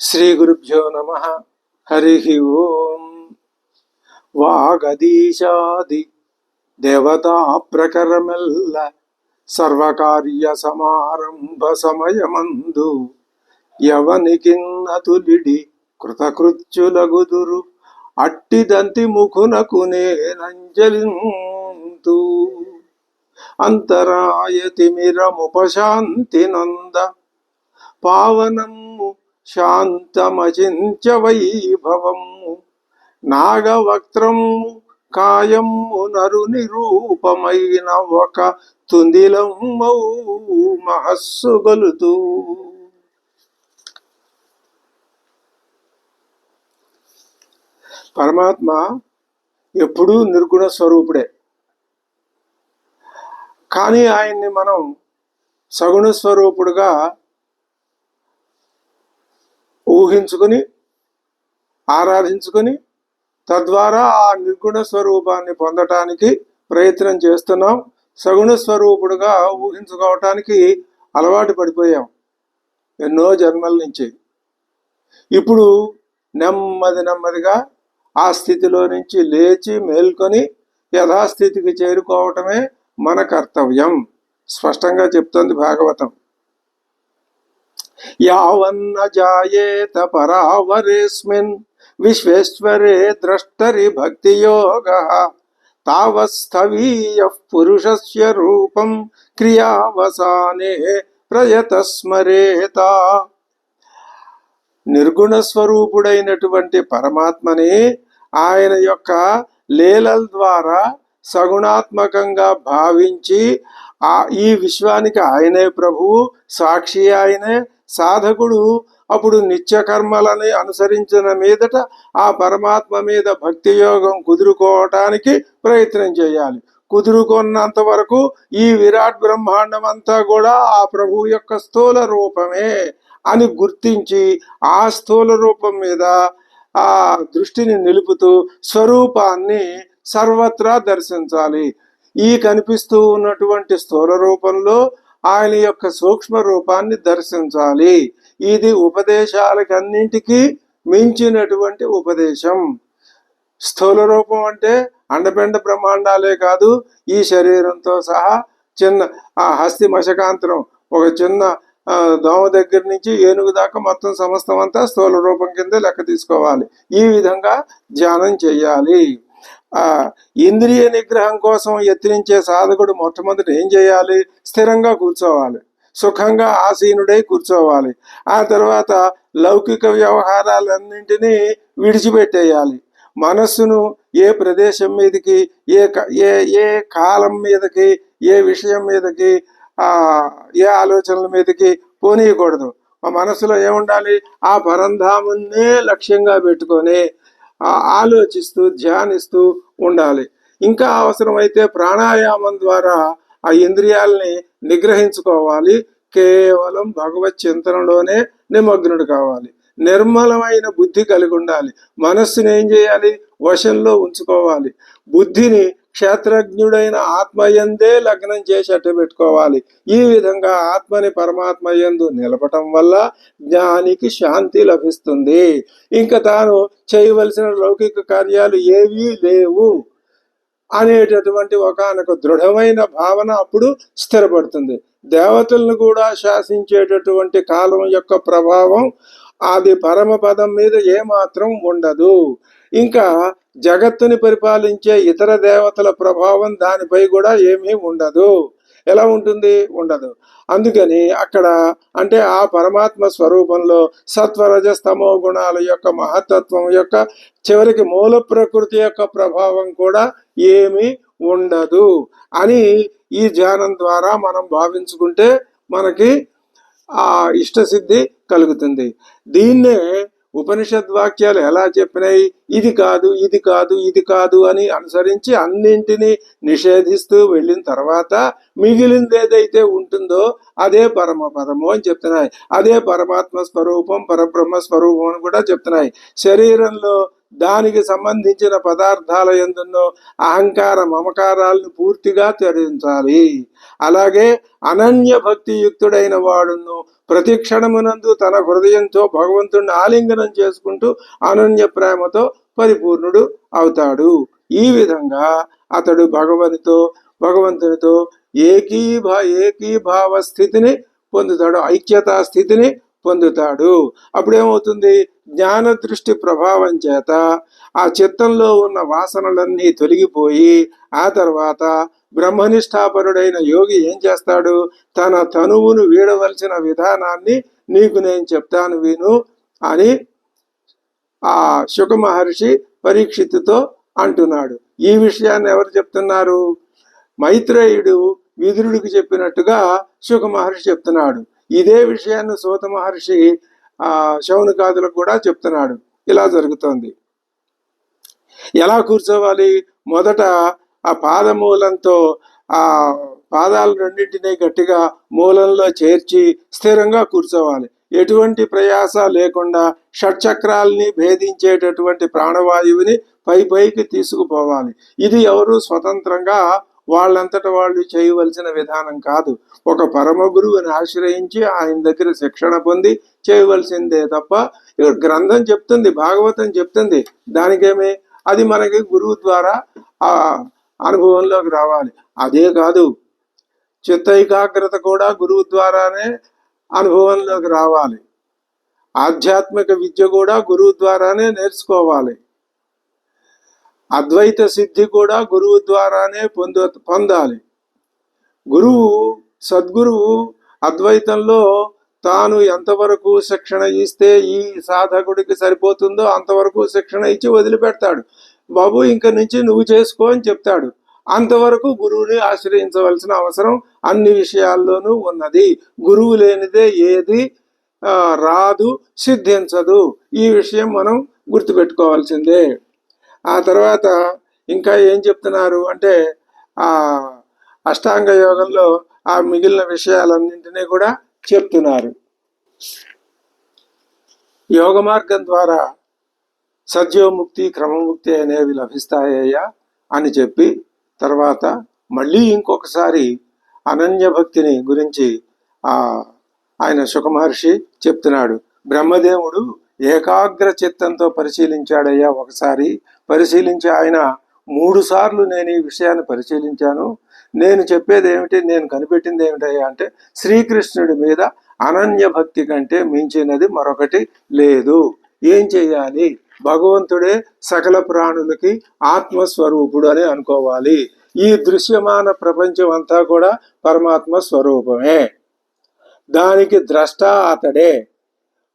శ్రీ గురుభ్యో నమ. హరి ఓం. వాగదీశాది దేవతా ప్రకరమెల్ల సర్వకార్య సమారంభ సమయమందు యవనికిన్నతులిడి కృతకృత్యులగుదురు అట్టిదంతి ముఖునకు నేనంజలింతు అంతరాయతిమిరముపశాంతి నంద పావనము శాంతమచించ వైభవము నాగవక్త్రము కాయము నరు నిరూపమైన ఒక తుందిలమ్మౌ మహస్సు గొలుతూ పరమాత్మ ఎప్పుడూ నిర్గుణ స్వరూపుడే. కానీ ఆయన్ని మనం సగుణ స్వరూపుడుగా ఊహించుకొని ఆరాధించుకొని తద్వారా ఆ నిర్గుణ స్వరూపాన్ని పొందటానికి ప్రయత్నం చేస్తున్నాం. సగుణ స్వరూపుడుగా ఊహించుకోవటానికి అలవాటు పడిపోయాం ఎన్నో జన్మల నుంచి. ఇప్పుడు నెమ్మది నెమ్మదిగా ఆ స్థితిలో నుంచి లేచి మేల్కొని యథాస్థితికి చేరుకోవటమే మన కర్తవ్యం. స్పష్టంగా చెప్తోంది భాగవతం. యావన్న జాయేత పరావరేస్మిన్ విశ్వేశ్వరే ద్రష్టరి భక్తియోగ తావస్థవీయ పురుషస్య రూపం క్రియావసానే ప్రయతస్మరేత. నిర్గుణ స్వరూపుడైనటువంటి పరమాత్మని ఆయన యొక్క లీలల ద్వారా సగుణాత్మకంగా భావించి ఆ ఈ విశ్వానికి ఆయనే ప్రభువు సాక్షి ఆయనే సాధకుడు అప్పుడు నిత్యకర్మలని అనుసరించిన మీదట ఆ పరమాత్మ మీద భక్తి యోగం కుదురుకోవటానికి ప్రయత్నం చేయాలి. కుదురుకున్నంత వరకు ఈ విరాట్ బ్రహ్మాండం అంతా కూడా ఆ ప్రభు యొక్క స్థూల రూపమే అని గుర్తించి ఆ స్థూల రూపం మీద ఆ దృష్టిని నిలుపుతూ స్వరూపాన్ని సర్వత్రా దర్శించాలి. ఈ కనిపిస్తూ ఉన్నటువంటి స్థూల రూపంలో ఆయన యొక్క సూక్ష్మ రూపాన్ని దర్శించాలి. ఇది ఉపదేశాలకన్నింటికీ మించినటువంటి ఉపదేశం. స్థూల రూపం అంటే అండపిండ బ్రహ్మాండాలే కాదు ఈ శరీరంతో సహా చిన్న ఆ హస్తి మశకాంతరం ఒక చిన్న దోమ దగ్గర నుంచి ఏనుగు దాకా మొత్తం సమస్తం అంతా స్థూల రూపం కింద లెక్క తీసుకోవాలి. ఈ విధంగా ధ్యానం చేయాలి. ఆ ఇంద్రియ నిగ్రహం కోసం యత్నించే సాధకుడు మొట్టమొదటి ఏం చేయాలి? స్థిరంగా కూర్చోవాలి. సుఖంగా ఆసీనుడై కూర్చోవాలి. ఆ తర్వాత లౌకిక వ్యవహారాలన్నింటినీ విడిచిపెట్టేయాలి. మనస్సును ఏ ప్రదేశం మీదకి ఏ క- ఏ ఏ కాలం మీదకి ఏ విషయం మీదకి ఆ ఏ ఆలోచనల మీదకి పోనీయకూడదు. మా మనసులో ఏముండాలి? ఆ పరంధామున్నే లక్ష్యంగా పెట్టుకొని ఆలోచిస్తూ ధ్యానిస్తూ ఉండాలి. ఇంకా అవసరమైతే ప్రాణాయామం ద్వారా ఆ ఇంద్రియాలని నిగ్రహించుకోవాలి. కేవలం భగవత్ చింతనలోనే నిమగ్నుడు కావాలి. నిర్మలమైన బుద్ధి కలిగి ఉండాలి. మనస్సుని ఏం చేయాలి? వశంలో ఉంచుకోవాలి. బుద్ధిని క్షేత్రజ్ఞుడైన ఆత్మయందే లగ్నం చేసి అట్టు పెట్టుకోవాలి. ఈ విధంగా ఆత్మని పరమాత్మ ఎందు నిలపటం వల్ల జ్ఞానికి శాంతి లభిస్తుంది. ఇంకా తాను చేయవలసిన లౌకిక కార్యాలు ఏవీ లేవు అనేటటువంటి ఒకనొక దృఢమైన భావన అప్పుడు స్థిరపడుతుంది. దేవతలను కూడా శాసించేటటువంటి కాలం యొక్క ప్రభావం అది పరమపదం మీద ఏమాత్రం ఉండదు. ఇంకా జగత్తుని పరిపాలించే ఇతర దేవతల ప్రభావం దానిపై కూడా ఏమీ ఉండదు. ఎలా ఉంటుంది? ఉండదు. అందుకని అక్కడ అంటే ఆ పరమాత్మ స్వరూపంలో సత్వరజస్తమో గుణాల యొక్క మహత్తత్వం యొక్క చివరికి మూల ప్రకృతి యొక్క ప్రభావం కూడా ఏమీ ఉండదు అని ఈ ధ్యానం ద్వారా మనం భావించుకుంటే మనకి ఆ ఇష్టసిద్ధి కలుగుతుంది. దీన్నే ఉపనిషద్ వాక్యాలు ఎలా చెప్పినాయి? ఇది కాదు ఇది కాదు ఇది కాదు అని అనుసరించి అన్నింటినీ నిషేధిస్తూ వెళ్ళిన తర్వాత మిగిలింది ఏదైతే ఉంటుందో అదే పరమ పదము అని చెప్తున్నాయి. అదే పరమాత్మ స్వరూపం పరబ్రహ్మ స్వరూపం అని కూడా చెప్తున్నాయి. శరీరంలో దానికి సంబంధించిన పదార్థాల ఎందున్నో అహంకార మమకారాలను పూర్తిగా త్యజించాలి అలాగే అనన్య భక్తి యుక్తుడైన వాడును ప్రతి క్షణమునందు తన హృదయంతో భగవంతుడిని ఆలింగనం చేసుకుంటూ అనన్య ప్రేమతో పరిపూర్ణుడు అవుతాడు. ఈ విధంగా అతడు భగవనితో భగవంతునితో ఏకీభా ఏకీభావ స్థితిని పొందుతాడు ఐక్యతా స్థితిని పొందుతాడు. అప్పుడేమవుతుంది? జ్ఞాన దృష్టి ప్రభావం చేత ఆ చిత్తంలో ఉన్న వాసనలన్నీ తొలగిపోయి ఆ తర్వాత బ్రహ్మనిష్టాపరుడైన యోగి ఏం చేస్తాడు? తన తనువును వీడవలసిన విధానాన్ని నీకు నేను చెప్తాను విను అని ఆ శుక మహర్షి పరీక్షితుతో అంటున్నాడు. ఈ విషయాన్ని ఎవరు చెప్తున్నారు? మైత్రేయుడు విదురుడికి చెప్పినట్టుగా శుక మహర్షి చెప్తున్నాడు. ఇదే విషయాన్ని సూత మహర్షి ఆ శౌనకాదులకు కూడా చెప్తున్నాడు. ఇలా జరుగుతోంది. ఎలా కూర్చోవాలి? మొదట ఆ పాదమూలంతో ఆ పాదాల రెండింటినీ గట్టిగా మూలంలో చేర్చి స్థిరంగా కూర్చోవాలి. ఎటువంటి ప్రయాస లేకుండా షట్చక్రాల్ని భేదించేటటువంటి ప్రాణవాయువుని పై పైకి తీసుకుపోవాలి. ఇది ఎవరు? స్వతంత్రంగా వాళ్ళంతట వాళ్ళు చేయవలసిన విధానం కాదు. ఒక పరమ గురువుని ఆశ్రయించి ఆయన దగ్గర శిక్షణ పొంది చేయవలసిందే తప్ప ఇక్కడ గ్రంథం చెప్తుంది భాగవతం చెప్తుంది. దానికేమి? అది మనకి గురువు ద్వారా ఆ అనుభవంలోకి రావాలి. అదే కాదు చిత్త ఏకాగ్రత కూడా గురువు ద్వారానే అనుభవంలోకి రావాలి. ఆధ్యాత్మిక విద్య కూడా గురువు ద్వారానే నేర్చుకోవాలి. అద్వైత సిద్ధి కూడా గురువు ద్వారానే పొంద పొందాలి. గురువు సద్గురువు అద్వైతంలో తాను ఎంతవరకు శిక్షణ ఇస్తే ఈ సాధకుడికి సరిపోతుందో అంతవరకు శిక్షణ ఇచ్చి వదిలిపెడతాడు. బాబు ఇంక నుంచి నువ్వు చేసుకో అని చెప్తాడు. అంతవరకు గురువుని ఆశ్రయించవలసిన అవసరం అన్ని విషయాల్లోనూ ఉన్నది. గురువు లేనిదే ఏది రాదు సిద్ధించదు. ఈ విషయం మనం గుర్తుపెట్టుకోవాల్సిందే. ఆ తర్వాత ఇంకా ఏం చెప్తున్నారు అంటే ఆ అష్టాంగ యోగంలో ఆ మిగిలిన విషయాలన్నింటినీ కూడా చెప్తున్నారు. యోగ మార్గం ద్వారా సద్యోముక్తి క్రమముక్తి అనేవి లభిస్తాయ్యా అని చెప్పి తర్వాత మళ్ళీ ఇంకొకసారి అనన్య భక్తిని గురించి ఆ ఆయన సుఖమహర్షి చెప్తున్నాడు. బ్రహ్మదేవుడు ఏకాగ్ర చిత్తంతో పరిశీలించాడయ్యా ఒకసారి. పరిశీలించి ఆయన మూడు సార్లు నేను ఈ విషయాన్ని పరిశీలించాను. నేను చెప్పేది ఏమిటి నేను కనిపెట్టింది ఏమిటయ్యా అంటే శ్రీకృష్ణుడి మీద అనన్య భక్తి కంటే మించినది మరొకటి లేదు. ఏం చేయాలి? భగవంతుడే సకల ప్రాణులకి ఆత్మస్వరూపుడు అని అనుకోవాలి. ఈ దృశ్యమాన ప్రపంచం అంతా కూడా పరమాత్మ స్వరూపమే. దానికి ద్రష్ట అతడే.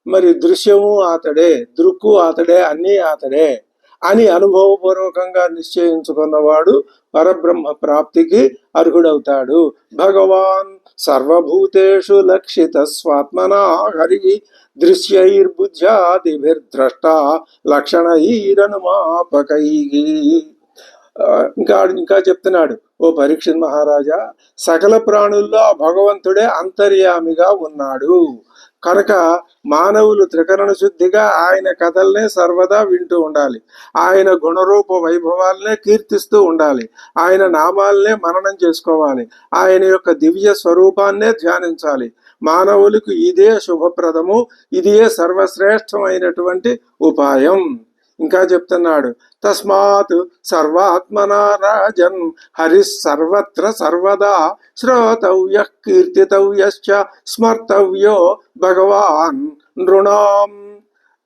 మరి దృశ్యము అతడే దృక్కు అతడే అన్నీ అతడే. అని అనుభవపూర్వకంగా నిశ్చయించుకున్నవాడు పరబ్రహ్మ ప్రాప్తికి అర్హుడవుతాడు. భగవాన్ సర్వభూతేషు లక్షిత స్వాత్మనా హరి దృశ్యైర్బుద్ధ్యాదిభిర్ద్రష్ట లక్షణైరనుమాపకై. ఆ, ఇంకా ఇంకా చెప్తున్నాడు ఓ పరీక్ష మహారాజా సకల ప్రాణుల్లో ఆ భగవంతుడే అంతర్యామిగా ఉన్నాడు. కనుక మానవులు త్రికరణ శుద్ధిగా ఆయన కథల్నే సర్వదా వింటూ ఉండాలి. ఆయన గుణరూప వైభవాలనే కీర్తిస్తూ ఉండాలి. ఆయన నామాలనే మననం చేసుకోవాలి. ఆయన యొక్క దివ్య స్వరూపాన్నే ధ్యానించాలి. మానవులకు ఇదే శుభప్రదము ఇదే సర్వశ్రేష్టమైనటువంటి ఉపాయం. ఇంకా చెప్తున్నాడు. తస్మాత్ సర్వాత్మనా రాజన్ హరి సర్వత్ర సర్వదా శ్రోతవ్య కీర్తితవ్యశ్చ స్మర్తవ్యో భగవాన్ నృణాం.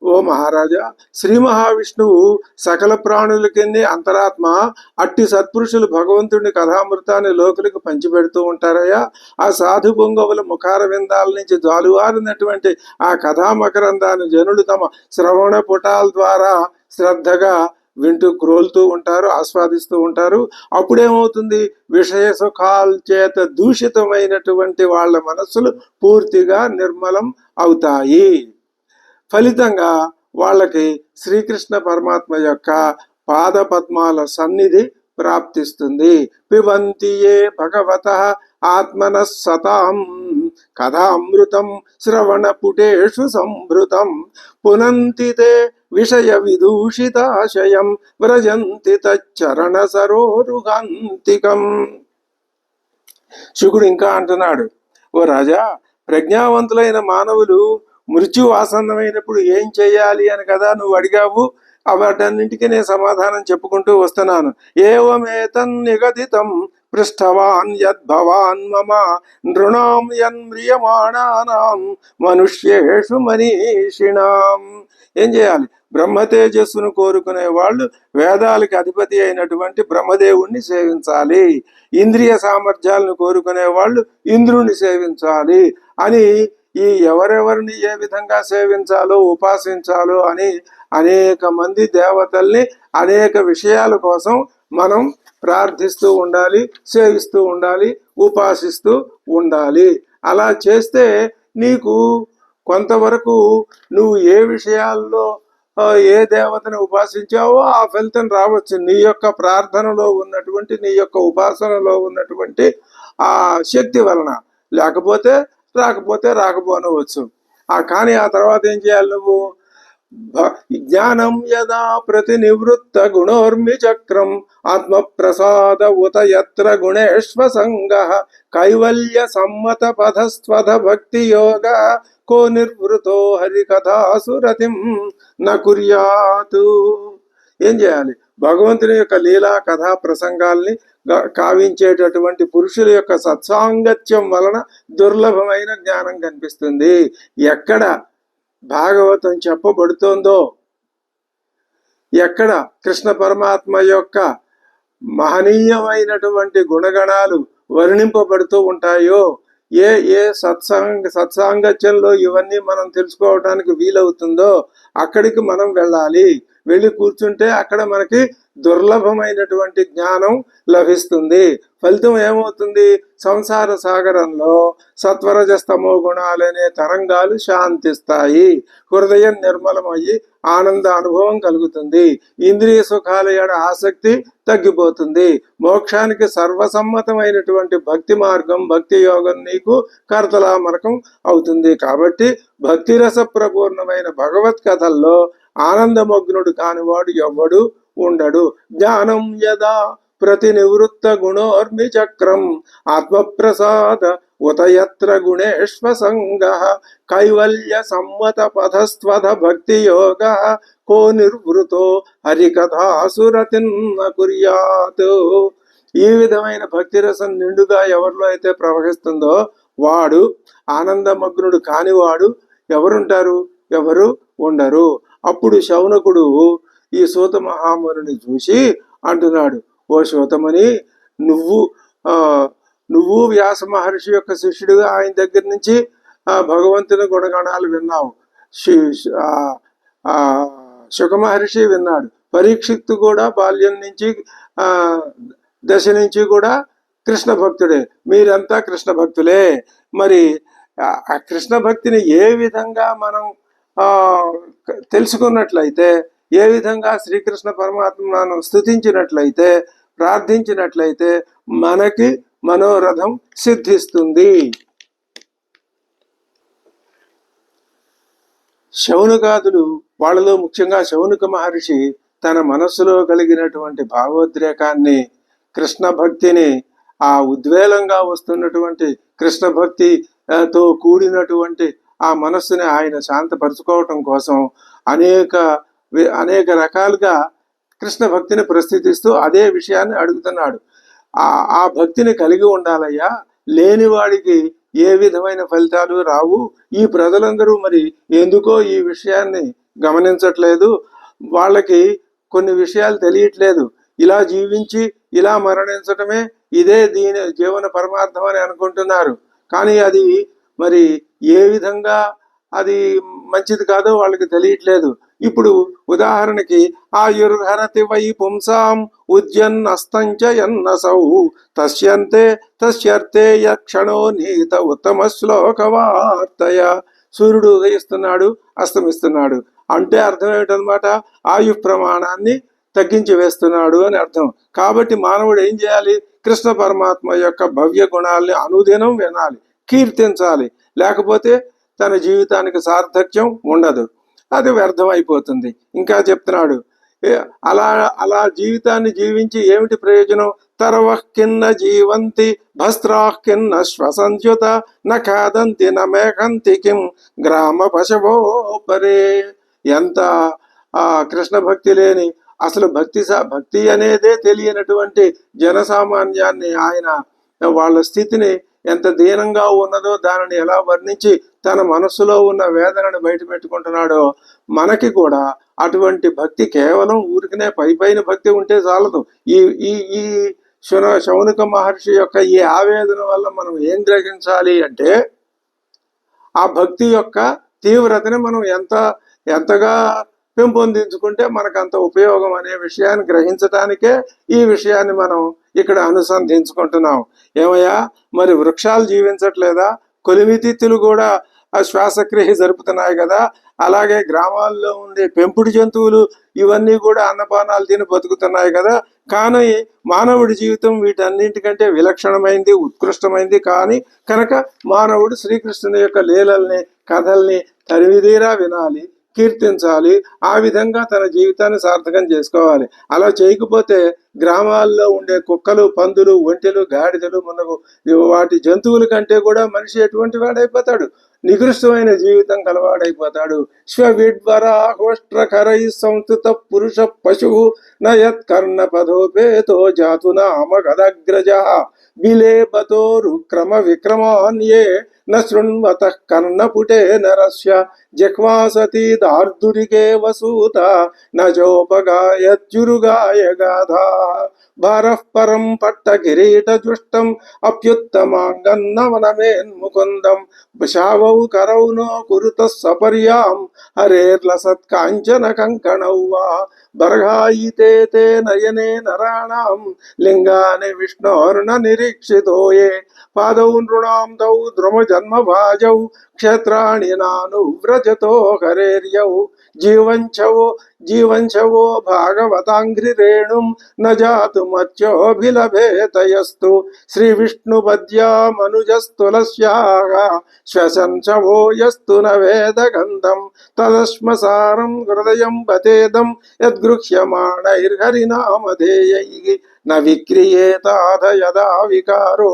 ఓ మహారాజా శ్రీ మహావిష్ణువు సకల ప్రాణుల ప్రాణులకిన్ని అంతరాత్మ అట్టి సత్పురుషులు భగవంతుడిని కథామృతాన్ని లోకులకు పంచిపెడుతూ ఉంటారయ్యా. ఆ సాధు పొంగవుల ముఖార విందాల నుంచి జాలువారినటువంటి ఆ కథామకరందాన్ని జనులు తమ శ్రవణ పుటాల ద్వారా శ్రద్ధగా వింటూ క్రోలుతూ ఉంటారు ఆస్వాదిస్తూ ఉంటారు. అప్పుడేమవుతుంది? విషయ సుఖాల చేత దూషితమైనటువంటి వాళ్ళ మనస్సులు పూర్తిగా నిర్మలం అవుతాయి. ఫలితంగా వాళ్ళకి శ్రీకృష్ణ పరమాత్మ యొక్క పాద పద్మాల సన్నిధి ప్రాప్తిస్తుంది. పిబంతియే భగవత ఆత్మన సతాం. కథామృతం శ్రవణ పుటేషు సంభృతం. పునంతి తే విషయ విదూషితాశయం వ్రజంతి తచ్చరణ సరోరుగాంతికం. శుకుడు ఇంకా అంటున్నాడు ఓ రాజా ప్రజ్ఞావంతులైన మానవులు మృత్యు ఆసన్నమైనప్పుడు ఏం చేయాలి అని కదా నువ్వు అడిగావు? వాటన్నింటికి నేను సమాధానం చెప్పుకుంటూ వస్తున్నాను. ఏవమేతన్ నిగదితం పృష్టవాన్ యద్భవాన్ మమ నృణాం యన్మ్రియమాణానాం మనుష్యేషు మనీషిణాం. ఏం చేయాలి? బ్రహ్మ తేజస్సును కోరుకునే వాళ్ళు వేదాలకి అధిపతి అయినటువంటి బ్రహ్మదేవుణ్ణి సేవించాలి. ఇంద్రియ సామర్థ్యాలను కోరుకునే వాళ్ళు ఇంద్రుణ్ణి సేవించాలి అని ఈ ఎవరెవరిని ఏ విధంగా సేవించాలో ఉపాసించాలో అని అనేక మంది దేవతల్ని అనేక విషయాల కోసం మనం ప్రార్థిస్తూ ఉండాలి సేవిస్తూ ఉండాలి ఉపాసిస్తూ ఉండాలి. అలా చేస్తే నీకు కొంతవరకు నువ్వు ఏ విషయాల్లో ఏ దేవతను ఉపాసించావో ఆ ఫలితం రావచ్చు. నీ యొక్క ప్రార్థనలో ఉన్నటువంటి నీ యొక్క ఉపాసనలో ఉన్నటువంటి ఆ శక్తి వలన. లేకపోతే రాకపోతే రాకపోనవచ్చు. ఆ కానీ ఆ తర్వాత ఏం చేయాలి నువ్వు? జ్ఞానం యదా ప్రతినివృత్త గుణోర్మి చక్రం ఆత్మప్రసాద ఉత యత్ర గుణేశ్వ సంగ కైవల్య సమ్మత పథస్వధ భక్తి యోగ కో నిర్వృతో హరికథాసురతిం నకుర్యాతు ఏం చేయాలి? భగవంతుని యొక్క లీలా కథా ప్రసంగాల్ని కావించేటటువంటి పురుషుల యొక్క సత్సాంగత్యం వలన దుర్లభమైన జ్ఞానం కనిపిస్తుంది. ఎక్కడ భాగవతం చెప్పబడుతోందో? ఎక్కడ కృష్ణ పరమాత్మ యొక్క మహనీయమైనటువంటి గుణగణాలు వర్ణింపబడుతూ ఉంటాయో? ఏ ఏ సత్సాంగ సత్సాంగత్యంలో ఇవన్నీ మనం తెలుసుకోవడానికి వీలవుతుందో అక్కడికి మనం వెళ్ళాలి. వెళ్ళి కూర్చుంటే అక్కడ మనకి దుర్లభమైనటువంటి జ్ఞానం లభిస్తుంది. ఫలితం ఏమవుతుంది? సంసార సాగరంలో సత్వరజస్తమో గుణాలనే తరంగాలు శాంతిస్తాయి. హృదయం నిర్మలమయ్యి ఆనంద అనుభవం కలుగుతుంది. ఇంద్రియ సుఖాల ఆసక్తి తగ్గిపోతుంది. మోక్షానికి సర్వసమ్మతమైనటువంటి భక్తి మార్గం భక్తి యోగం నీకు కర్తలామరకం అవుతుంది. కాబట్టి భక్తిరస ప్రపూర్ణమైన భగవత్ కథల్లో ఆనందమగ్నుడు కానివాడు ఎవ్వడు ఉండడు. జ్ఞానం యదా ప్రతినివృత్త గుణోర్మి చక్రం ఆత్మప్రసాద ఉతయత్ర గుణేశ్వ సంగ కైవల్య సమ్మత పథస్వధ భక్తి యోగ కో నిర్వృతో హరికథాసురతిన్న కుర్యాత్. ఈ విధమైన భక్తి రసం నిండుగా ఎవరిలో అయితే ప్రవహిస్తుందో వాడు ఆనందమగ్నుడు కానివాడు ఎవరుంటారు? ఎవరు ఉండరు. అప్పుడు శౌనకుడు ఈ సూత మహామరుని చూసి అంటున్నాడు ఓ సూతమని నువ్వు నువ్వు వ్యాస మహర్షి యొక్క శిష్యుడిగా ఆయన దగ్గర నుంచి భగవంతుని గుణగణాలు విన్నావు. శుక మహర్షి విన్నాడు. పరీక్షిత్తు కూడా బాల్యం నుంచి దశ నుంచి కూడా కృష్ణ భక్తుడే. మీరంతా కృష్ణ భక్తులే. మరి ఆ కృష్ణ భక్తిని ఏ విధంగా మనం తెలుసుకున్నట్లయితే ఏ విధంగా శ్రీకృష్ణ పరమాత్మను స్థుతించినట్లయితే ప్రార్థించినట్లయితే మనకి మనోరథం సిద్ధిస్తుంది. శౌనకాదులు వాళ్ళలో ముఖ్యంగా శౌనక మహర్షి తన మనస్సులో కలిగినటువంటి భావోద్రేకాన్ని కృష్ణ భక్తిని ఆ ఉద్వేలంగా వస్తున్నటువంటి కృష్ణ భక్తి తో కూడినటువంటి ఆ మనస్సుని ఆయన శాంతపరచుకోవటం కోసం అనేక అనేక రకాలుగా కృష్ణ భక్తిని ప్రస్థితిస్తూ అదే విషయాన్ని అడుగుతున్నాడు. ఆ ఆ భక్తిని కలిగి ఉండాలయ్యా. లేని వాడికి ఏ విధమైన ఫలితాలు రావు. ఈ ప్రజలందరూ మరి ఎందుకో ఈ విషయాన్ని గమనించట్లేదు. వాళ్ళకి కొన్ని విషయాలు తెలియట్లేదు. ఇలా జీవించి ఇలా మరణించటమే ఇదే దీని జీవన పరమార్థం అని అనుకుంటున్నారు. కానీ అది మరి ఏ విధంగా అది మంచిది కాదో వాళ్ళకి తెలియట్లేదు. ఇప్పుడు ఉదాహరణకి ఆయుర్హరతి వై పుంసాం ఉద్యన్ అస్తంచ తస్యంతే తస్యర్తే యక్షణో నీత ఉత్తమ శ్లోక వార్తయ సూర్యుడు ఉదయిస్తున్నాడు అస్తమిస్తున్నాడు. అంటే అర్థం ఏమిటనమాట ఆయు ప్రమాణాన్ని తగ్గించి వేస్తున్నాడు అని అర్థం. కాబట్టి మానవుడు ఏం చేయాలి? కృష్ణ పరమాత్మ యొక్క భవ్య గుణాల్ని అనుదినం వినాలి కీర్తించాలి. లేకపోతే తన జీవితానికి సార్థక్యం ఉండదు. అది వ్యర్థం అయిపోతుంది ఇంకా చెప్తున్నాడు అలా అలా జీవితాన్ని జీవించి ఏమిటి ప్రయోజనం? తర్వ కిన్న జీవంతి భస్త్రా కిన్న శ్వసంత్యుత న ఖాదంతి న కిం గ్రామ పశవో పరే ఎంత ఆ కృష్ణ భక్తి లేని అసలు భక్తి భక్తి అనేదే తెలియనటువంటి జనసామాన్యాన్ని ఆయన వాళ్ళ స్థితిని ఎంత దీనంగా ఉన్నదో దానిని ఎలా వర్ణించి తన మనసులో ఉన్న వేదనను బయట పెట్టుకుంటున్నాడో మనకి కూడా అటువంటి భక్తి కేవలం ఊరికనే పై పైన భక్తి ఉంటే చాలదు. ఈ ఈ ఈ శున శౌనక మహర్షి యొక్క ఈ ఆవేదన వల్ల మనం ఏం గ్రహించాలి అంటే ఆ భక్తి యొక్క తీవ్రతని మనం ఎంత ఎంతగా పెంపొందించుకుంటే మనకు అంత ఉపయోగం అనే విషయాన్ని గ్రహించటానికే ఈ విషయాన్ని మనం ఇక్కడ అనుసంధించుకుంటున్నాం. ఏమయ్యా? మరి వృక్షాలు జీవించట్లేదా? కొలిమితిత్తులు కూడా శ్వాసక్రియ జరుపుతున్నాయి కదా. అలాగే గ్రామాల్లో ఉండే పెంపుడు జంతువులు ఇవన్నీ కూడా అన్నపానాలు తిని బతుకుతున్నాయి కదా. కానీ మానవుడి జీవితం వీటన్నింటికంటే విలక్షణమైంది ఉత్కృష్టమైంది. కానీ కనుక మానవుడు శ్రీకృష్ణుని యొక్క లీలల్ని కథల్ని తరివిదీరా వినాలి కీర్తించాలి ఆ విధంగా తన జీవితాన్ని సార్థకం చేసుకోవాలి. అలా చేయకపోతే గ్రామాల్లో ఉండే కుక్కలు పందులు ఒంటెలు గాడిదలు మనకు వాటి జంతువుల కంటే కూడా మనిషి ఎటువంటి వాడైపోతాడు? నికృష్టమైన జీవితం కలవాడైపోతాడు. శ్వవిడ్వరాహోష్ట్రకరై సంస్థిత పురుష పశువు నయత్ కర్ణ పదోపేతో జాతు నామ గదగ్రజ విలేపతోరు క్రమ విక్రమాన్యే న శృణ్వత కర్ణపుటే నరస్య జక్వాసతి దార్దురికే వసూత నజోపగాయత్యురుగాయ గాధా భారః పరం పట్ట కిరీట జుష్టం అప్యుత్తమాంగన్నవనమేన్ముకుందం శావౌ కరౌ నో కంకణౌ వా బర్హాయితే తే నయనే నరాణం లింగాని విష్ణోర్ణ నిరీక్షితో పాదౌ నృణాం తౌ ద్రుమ జన్మ భాజౌ క్షేత్రాణి నాను వ్రజతో హరేర్యౌ. జీవంచవో జీవంచవో భాగవతాంఘ్రి రేణుం న జాతు మత్యోభిలభేతయస్తు శ్రీ విష్ణు పద్యామనుజస్తులస్యాగ శ్వసంచవో యస్తు న వేద గంధం. తదశ్మసారం హృదయం బతేదం యద్గృహ్యమాణైర్హరినామధేయై న విక్రియేతాధ యదా వికారో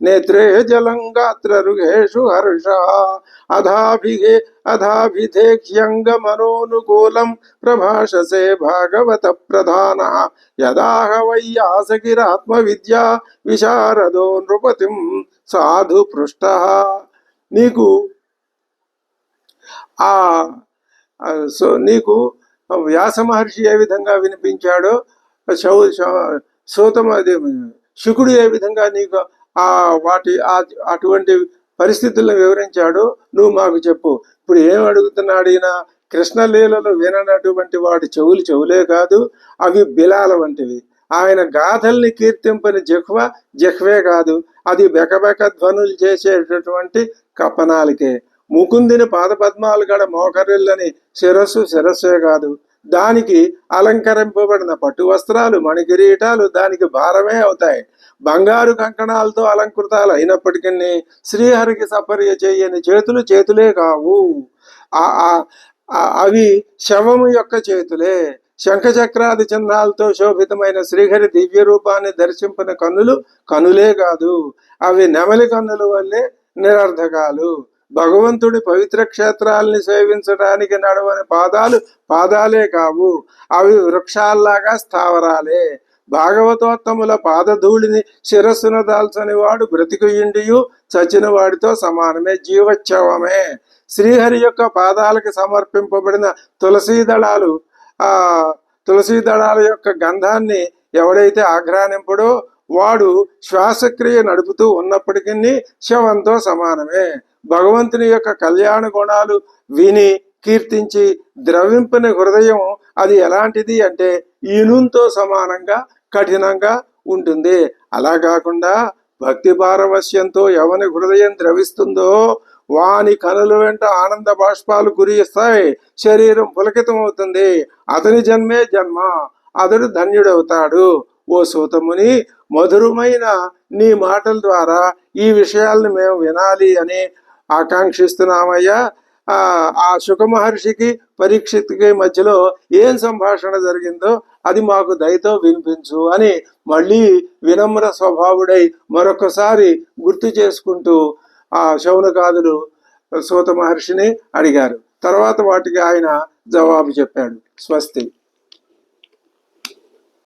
నేత్రే జలం గాత్రరుగేషు హర్ష అధాభిగే అధాభిధేక్ష్యంగమనోనుకూలం ప్రభాషసే భాగవత ప్రధాన యదాహ వయ్యాసగిరాత్మ విద్యా విశారదో నృపతిం సాధు పృష్ట నీకు ఆ ఆ, సో నీకు వ్యాస మహర్షి ఏ విధంగా వినిపించాడో శౌ సూతమ అది శుకుడు ఏ విధంగా నీకు ఆ వాటి అటువంటి పరిస్థితులను వివరించాడో నువ్వు మాకు చెప్పు. ఇప్పుడు ఏం అడుగుతున్నాడు ఈయన? కృష్ణలీలలో విననటువంటి వాటి చెవులు చెవులే కాదు అవి బిలాల వంటివి. ఆయన గాథల్ని కీర్తింపని జిహ్వ జిహ్వే కాదు. అది బెకబెక ధ్వనులు చేసేటటువంటి కపనాలకే. ముకుందిని పాదపద్మాలు గడ మోకరిల్లని శిరస్సు శిరస్సే కాదు. దానికి అలంకరింపబడిన పట్టు వస్త్రాలు మణికిరీటాలు దానికి భారమే అవుతాయి. బంగారు కంకణాలతో అలంకృతాలు అయినప్పటికీ శ్రీహరికి సపర్య చేయని చేతులు చేతులే కావు. అవి శవము యొక్క చేతులే. శంఖచక్రాది చిహ్నాలతో శోభితమైన శ్రీహరి దివ్య రూపాన్ని దర్శింపిన కన్నులు కనులే కాదు. అవి నెమలి కన్నుల వల్లే నిరర్ధకాలు. భగవంతుడి పవిత్ర క్షేత్రాల్ని సేవించడానికి నడవని పాదాలు పాదాలే కావు. అవి వృక్షాల్లాగా స్థావరాలే. భాగవతోత్తముల పాదధూళిని శిరస్సున దాల్చని వాడు బ్రతికియుండియు చచ్చిన వాడితో సమానమే జీవోత్సవమే. శ్రీహరి యొక్క పాదాలకి సమర్పింపబడిన తులసీ దళాలు ఆ తులసీ దళాల యొక్క గంధాన్ని ఎవడైతే ఆఘ్రానింపడో వాడు శ్వాసక్రియ నడుపుతూ ఉన్నప్పటికీ శవంతో సమానమే. భగవంతుని యొక్క కళ్యాణ గుణాలు విని కీర్తించి ద్రవింపని హృదయం అది ఎలాంటిది అంటే ఇనుంతో సమానంగా కఠినంగా ఉంటుంది. అలా కాకుండా భక్తి పారవశ్యంతో ఎవని హృదయం ద్రవిస్తుందో వాని కనుల వెంట ఆనంద బాష్పాలు కురిస్తాయి శరీరం పులకితం అవుతుంది అతని జన్మే జన్మ. అతడు ధన్యుడవుతాడు. ఓ సూతముని మధురమైన నీ మాటల ద్వారా ఈ విషయాలను మేము వినాలి అని ఆకాంక్షిస్తున్నామయ్యా. ఆ సుఖమహర్షికి పరీక్షకి మధ్యలో ఏం సంభాషణ జరిగిందో అది మాకు దయతో వినిపించు అని మళ్ళీ వినమ్ర స్వభావుడై మరొకసారి గుర్తు చేసుకుంటూ ఆ శౌనకాదులు సూత మహర్షిని అడిగారు. తర్వాత వాటికి ఆయన జవాబు చెప్పాడు. స్వస్తి.